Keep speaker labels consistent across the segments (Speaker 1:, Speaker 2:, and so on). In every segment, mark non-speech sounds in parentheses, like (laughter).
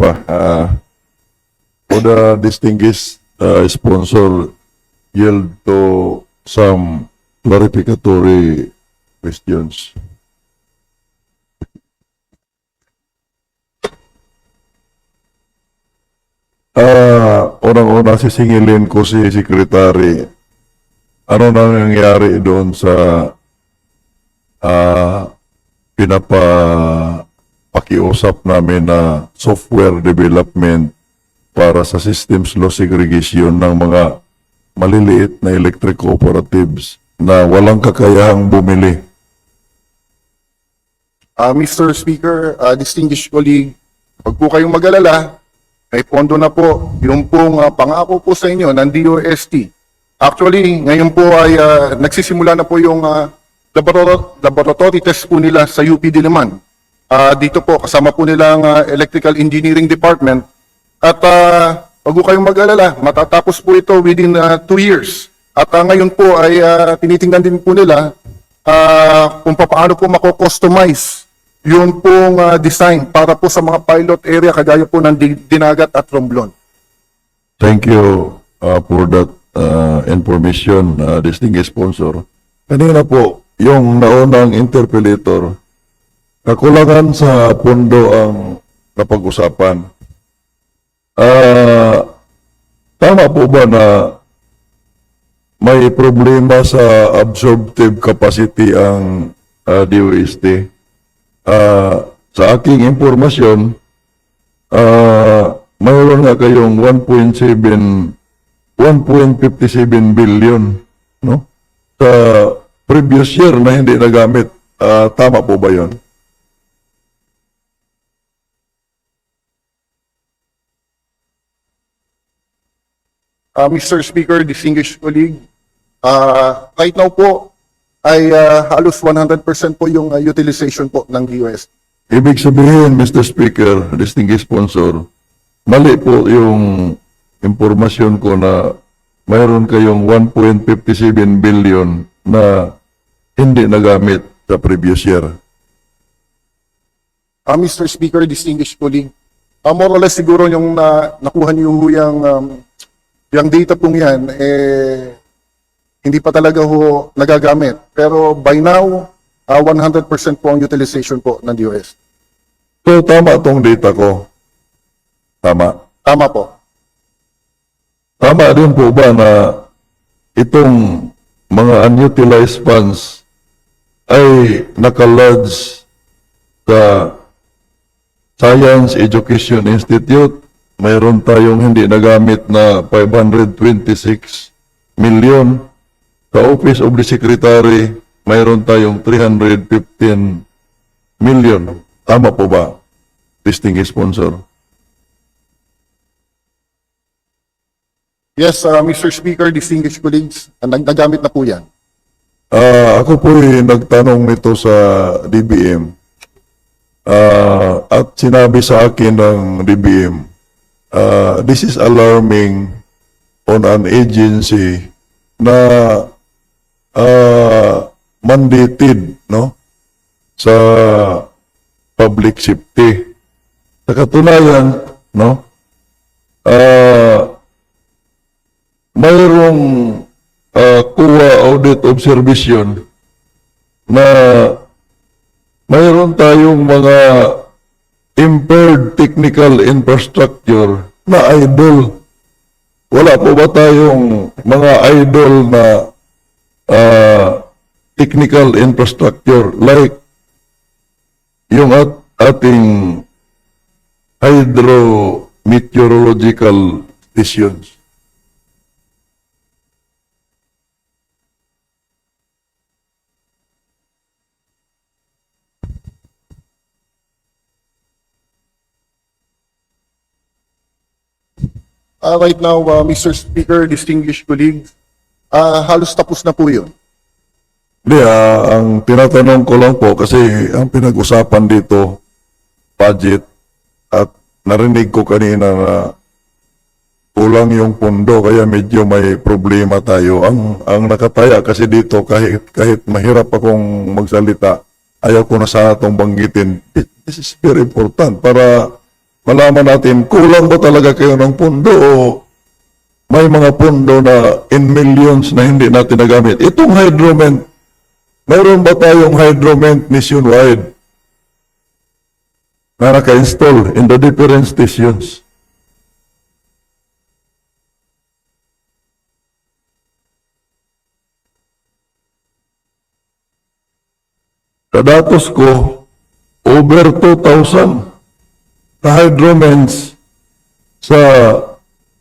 Speaker 1: pa. Uh, the distinguished uh, sponsor yield to some clarificatory questions. Ah, unang-una ko si Secretary. Ano na nangyari doon sa ah pinapa pakiusap namin na software development para sa systems loss segregation ng mga maliliit na electric cooperatives na walang kakayahang bumili.
Speaker 2: Uh, Mr. Speaker, uh, distinguished colleague, huwag po kayong mag-alala. May pondo na po. Yung pong uh, pangako po sa inyo ng DOST. Actually, ngayon po ay uh, nagsisimula na po yung uh, laborator- laboratory test po nila sa UP Diliman. Uh, dito po, kasama po nila ang uh, Electrical Engineering Department. At uh, po kayong mag-alala, matatapos po ito within uh, years. At uh, ngayon po ay uh, tinitingnan din po nila ah, kung paano po mako-customize yun pong ah, design para po sa mga pilot area kagaya po ng Di- Dinagat at Romblon.
Speaker 1: Thank you uh, for that uh, information, uh, distinguished sponsor. Kanina po, yung naunang interpellator, kakulangan sa pondo ang napag-usapan. Ah, tama po ba na may problema sa absorptive capacity ang uh, DOST? Ah, sa aking impormasyon, Ah, mayroon nga kayong 1.7 1.57 billion no? Sa previous year na hindi nagamit. Ah, tama po ba 'yon?
Speaker 2: Ah, Mr. Speaker, distinguished colleague, ah, right now po ay ah, halos 100% po yung ah, utilization po ng DOS.
Speaker 1: Ibig sabihin, Mr. Speaker, distinguished sponsor, mali po yung impormasyon ko na mayroon kayong 1.57 billion na hindi nagamit sa previous year.
Speaker 2: Ah, Mr. Speaker, distinguished colleague, ah, more or less siguro yung na, nakuha niyo yung, um, yung data pong yan, eh, hindi pa talaga ho nagagamit. Pero by now, ah, 100% po ang utilization po ng DOS.
Speaker 1: So, tama tong data ko. Tama.
Speaker 2: Tama po.
Speaker 1: Tama din po ba na itong mga unutilized funds ay nakalodge sa Science Education Institute. Mayroon tayong hindi nagamit na 526 million. Sa Office of the Secretary, mayroon tayong 315 million. Tama po ba? Distinguished sponsor.
Speaker 2: Yes, ah, Mr. Speaker, distinguished colleagues, ah, nag nagamit na po yan.
Speaker 1: Ah, ako po ay nagtanong nito sa DBM. Ah, at sinabi sa akin ng DBM, ah, this is alarming on an agency na ah, mandated no sa public safety. Sa katunayan, no, ah, mayroong uh, kuha audit observation na mayroon tayong mga impaired technical infrastructure na idle. Wala po ba tayong mga idle na uh, technical infrastructure like yung at ating hydrometeorological stations?
Speaker 2: Ah, right now, ah, Mr. Speaker, distinguished colleagues, ah, halos tapos na po yun.
Speaker 1: Hindi, ah, ang tinatanong ko lang po kasi ang pinag-usapan dito, budget, at narinig ko kanina na kulang yung pondo kaya medyo may problema tayo. Ang ang nakataya kasi dito kahit kahit mahirap akong magsalita, ayaw ko na sa atong banggitin. This is very important para malaman natin kulang ba talaga kayo ng pundo o may mga pundo na in millions na hindi natin nagamit. Itong hydroment, mayroon ba tayong hydroment nationwide na naka-install in the different stations? Kadatos ko, over 2,000 na hydroments sa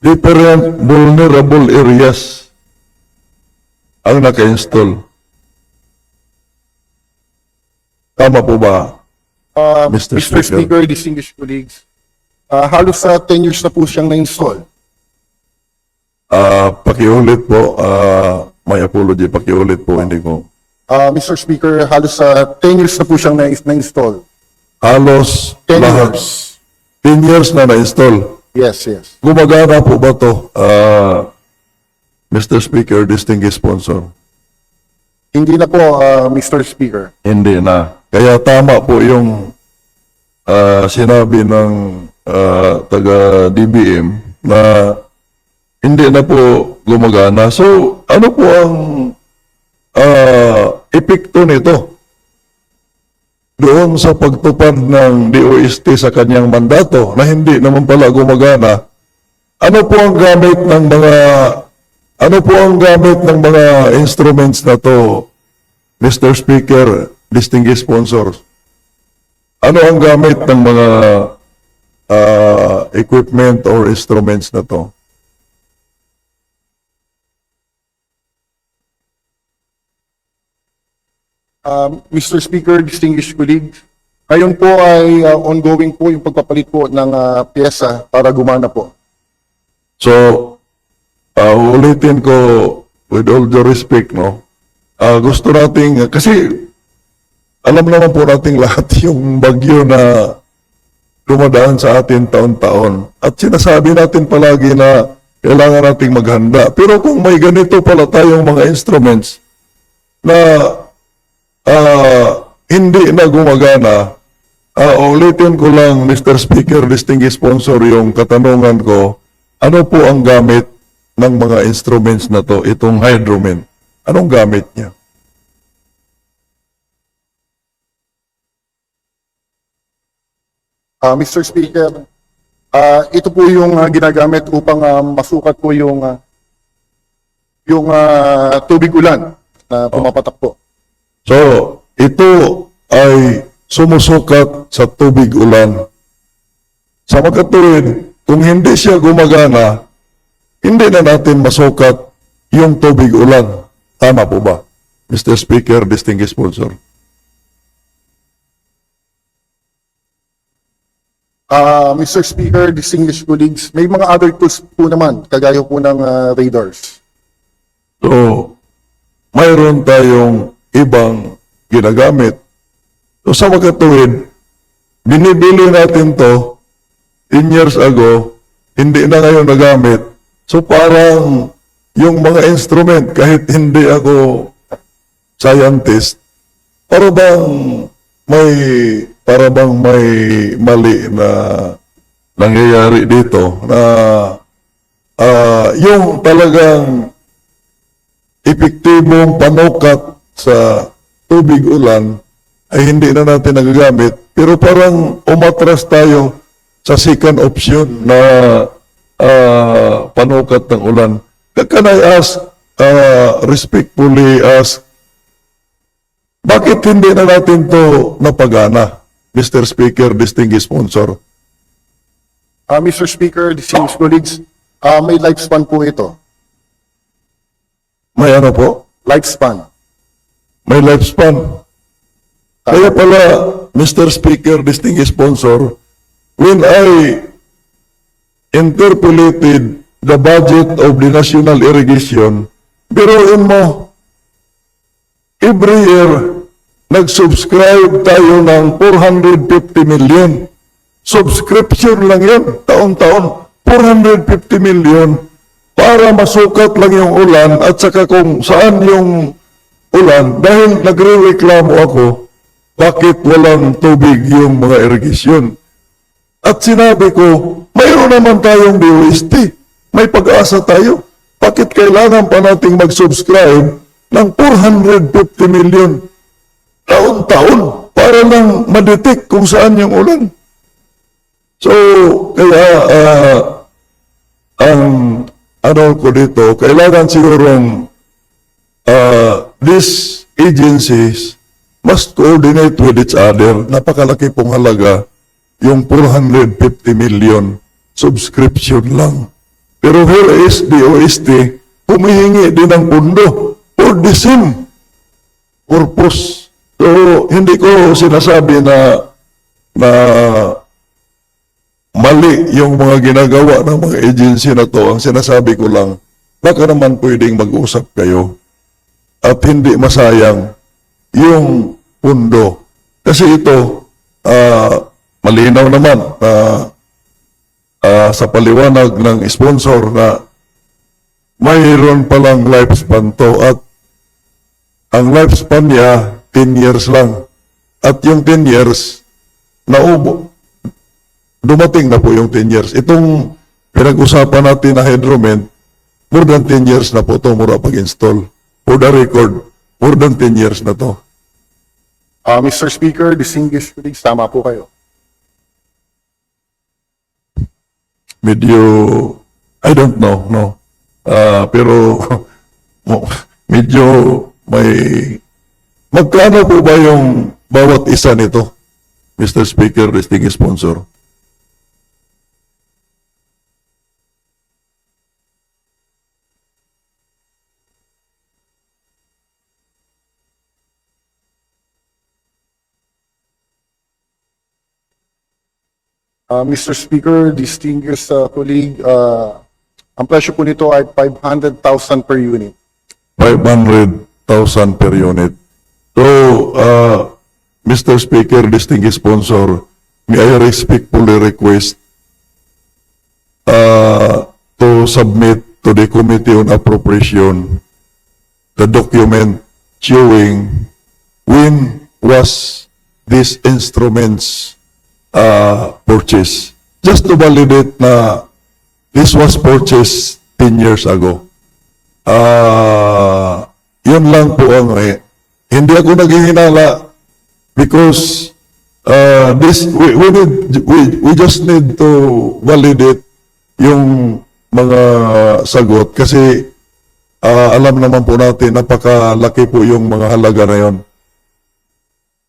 Speaker 1: different vulnerable areas ang naka-install. Tama po ba?
Speaker 2: Uh,
Speaker 1: Mr.
Speaker 2: Mr.
Speaker 1: Speaker.
Speaker 2: Speaker, distinguished colleagues, uh, halos sa 10 years na po siyang na-install.
Speaker 1: Ah, pakiulit po, ah, may apology, pakiulit po, hindi ko.
Speaker 2: Uh, Mr. Speaker, halos sa 10 years na po siyang na- na-install.
Speaker 1: Halos
Speaker 2: 10
Speaker 1: lahat.
Speaker 2: years.
Speaker 1: 10 years na na-install.
Speaker 2: Yes, yes.
Speaker 1: Gumagana po ba to, ah, Mr. Speaker, distinguished sponsor?
Speaker 2: Hindi na po, uh, Mr. Speaker.
Speaker 1: Hindi na. Kaya tama po yung ah, sinabi ng ah, taga DBM na hindi na po gumagana. So, ano po ang ah, epekto nito? Doon sa pagtupad ng DOST sa kanyang mandato na hindi naman pala gumagana, ano po ang gamit ng mga ano po ang gamit ng mga instruments na to, Mr. Speaker, distinguished sponsors? Ano ang gamit ng mga ah, equipment or instruments na to?
Speaker 2: Um, Mr. Speaker, distinguished colleagues, ngayon po ay uh, ongoing po yung pagpapalit po ng uh, pyesa para gumana po.
Speaker 1: So, uh, ulitin ko with all due respect, no? Ah, gusto nating, kasi alam naman po nating (laughs) lahat yung bagyo na dumadaan sa atin taon-taon. At sinasabi natin palagi na kailangan nating maghanda. Pero kung may ganito pala tayong mga instruments na ah, hindi na gumagana, ah, ulitin ko lang, Mr. Speaker, distinguished sponsor, yung katanungan ko, ano po ang gamit ng mga instruments na to, itong hydromen? Anong gamit niya?
Speaker 2: Uh, Mr. Speaker, uh, ito po yung uh, ginagamit upang uh, masukat po yung uh, yung uh, tubig ulan na pumapatak po.
Speaker 1: So, ito ay sumusukat sa tubig ulan. Sa magkatuwid, kung hindi siya gumagana, hindi na natin masukat yung tubig ulan. Tama po ba? Mr. Speaker, distinguished sponsor.
Speaker 2: Uh, Mr. Speaker, distinguished colleagues, may mga other tools po naman, kagaya po ng uh, radars.
Speaker 1: So, mayroon tayong ibang ginagamit. So, sa magkatuwid, binibili natin to 10 years ago, hindi na ngayon nagamit. So, parang yung mga instrument, kahit hindi ako scientist, para bang may para bang may mali na nangyayari dito na ah, yung talagang epektibong panukat sa tubig ulan ay hindi na natin nagagamit. Pero parang umatras tayo sa second option na ah, panukat ng ulan. Can I ask, ah, respectfully ask, bakit hindi na natin to napagana, Mr. Speaker, distinguished sponsor?
Speaker 2: Uh, Mr. Speaker, distinguished colleagues, uh, may lifespan po ito.
Speaker 1: May ano po?
Speaker 2: Lifespan.
Speaker 1: May lifespan. Kaya pala, Mr. Speaker, distinguished sponsor, when I interpolated the budget of the national irrigation, biruin mo, every year, nag-subscribe tayo ng 450 million. Subscription lang yan, taon-taon, 450 million para masukat lang yung ulan at saka kung saan yung ulan dahil nagre-reklamo ako bakit walang tubig yung mga irrigation. At sinabi ko, mayroon naman tayong DOST. May pag-asa tayo. Bakit kailangan pa nating mag-subscribe ng 450 million taon-taon para lang madetect kung saan yung ulan? So, kaya ah, ang ano ko dito, kailangan sigurong uh, these agencies must coordinate with each other. Napakalaki pong halaga yung 450 million subscription lang. Pero here is the OST, humihingi din ng pundo for the same purpose. So, hindi ko sinasabi na na mali yung mga ginagawa ng mga agency na to. Ang sinasabi ko lang, baka naman pwedeng mag-usap kayo at hindi masayang yung pundo. Kasi ito, ah, malinaw naman na ah, sa paliwanag ng sponsor na mayroon palang lifespan to at ang lifespan niya 10 years lang. At yung 10 years, naubo. Dumating na po yung 10 years. Itong pinag-usapan natin na hydromet, more than 10 years na po ito mura pag-install. For the record, more than 10 years na to.
Speaker 2: Ah, Mr. Speaker, distinguished colleagues, tama po kayo.
Speaker 1: Medyo, I don't know, no. Ah, pero, (laughs) medyo may, magkano po ba yung bawat isa nito? Mr. Speaker, distinguished sponsor.
Speaker 2: Ah, Mr. Speaker, distinguished uh, colleague, ah, ang presyo po nito ay 500,000 per unit.
Speaker 1: 500,000 per unit. So, uh, Mr. Speaker, distinguished sponsor, may I respectfully request uh, to submit to the Committee on Appropriation the document showing when was these instruments uh, purchased. Just to validate na this was purchased 10 years ago. Ah, yun lang po ang eh. Hindi ako naghihinala because uh, this we, we need we, we just need to validate yung mga sagot kasi ah, alam naman po natin napakalaki po yung mga halaga na yon.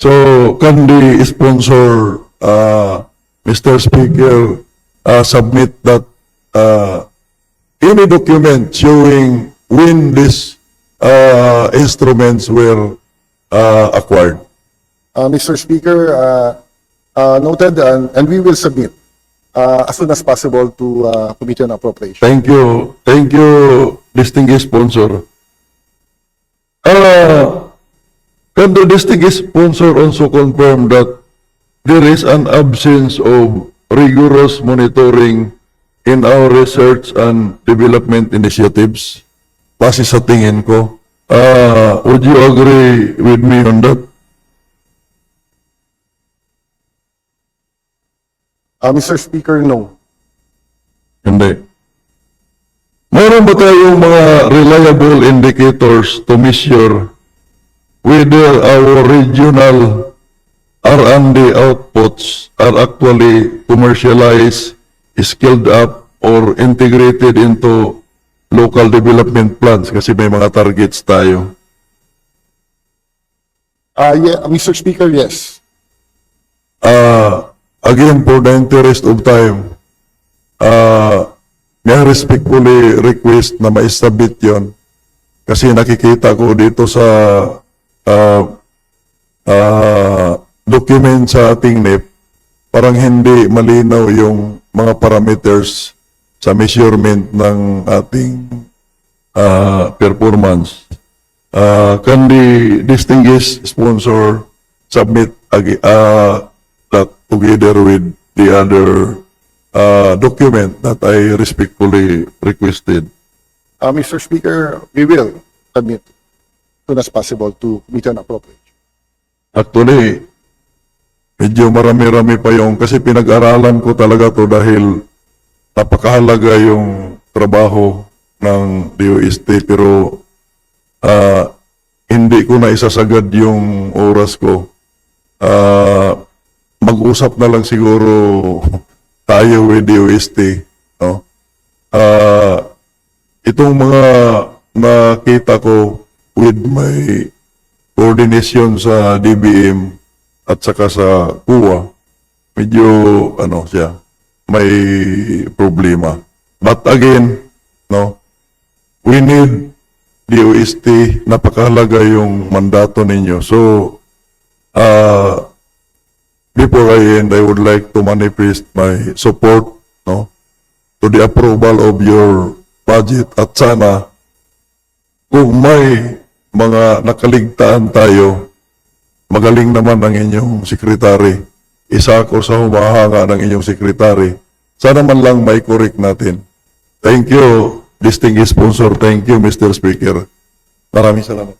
Speaker 1: So, can the sponsor, uh, Mr. Speaker, uh, submit that uh, any document showing when these uh, instruments were uh, acquired?
Speaker 2: Ah, Mr. Speaker, ah, ah, noted, and, and we will submit ah, as soon as possible to uh, Committee on Appropriation.
Speaker 1: Thank you. Thank you, distinguished sponsor. Uh, can the distinguished sponsor also confirm that there is an absence of rigorous monitoring in our research and development initiatives? Base sa tingin ko. Uh, would you agree with me on that?
Speaker 2: Ah, Mr. Speaker, no.
Speaker 1: Hindi. Meron ba tayong mga reliable indicators to measure whether our regional R&D outputs are actually commercialized, scaled up, or integrated into local development plans? Kasi may mga targets tayo.
Speaker 2: Ah, yeah, Mr. Speaker, yes.
Speaker 1: Uh, again, for the interest of time, uh, may respectfully request na maisabit yon kasi nakikita ko dito sa uh, uh, document sa ating NIP, parang hindi malinaw yung mga parameters sa measurement ng ating uh, performance. Uh, can the distinguished sponsor submit uh, that together with the other uh, document that I respectfully requested?
Speaker 2: Ah, Mr. Speaker, we will submit as soon as possible to Committee on Appropriation.
Speaker 1: Actually, medyo marami-rami pa yung, kasi pinag-aralan ko talaga to dahil napakahalaga yung trabaho ng DOST pero ah, hindi ko na isasagad yung oras ko. Ah, mag-usap na lang siguro tayo with DOST. No? Ah, itong mga nakita ko with my coordination sa DBM at saka sa KUA, medyo ano siya, may problema. But again, no, we need DOST, napakahalaga yung mandato ninyo. So, uh, before I end, I would like to manifest my support, no, to the approval of your budget at sana kung may mga nakaligtaan tayo, magaling naman ang inyong sekretary. Isa ako sa humahanga ng inyong sekretary. Sana man lang may correct natin. Thank you, distinguished sponsor. Thank you, Mr. Speaker. Maraming salamat.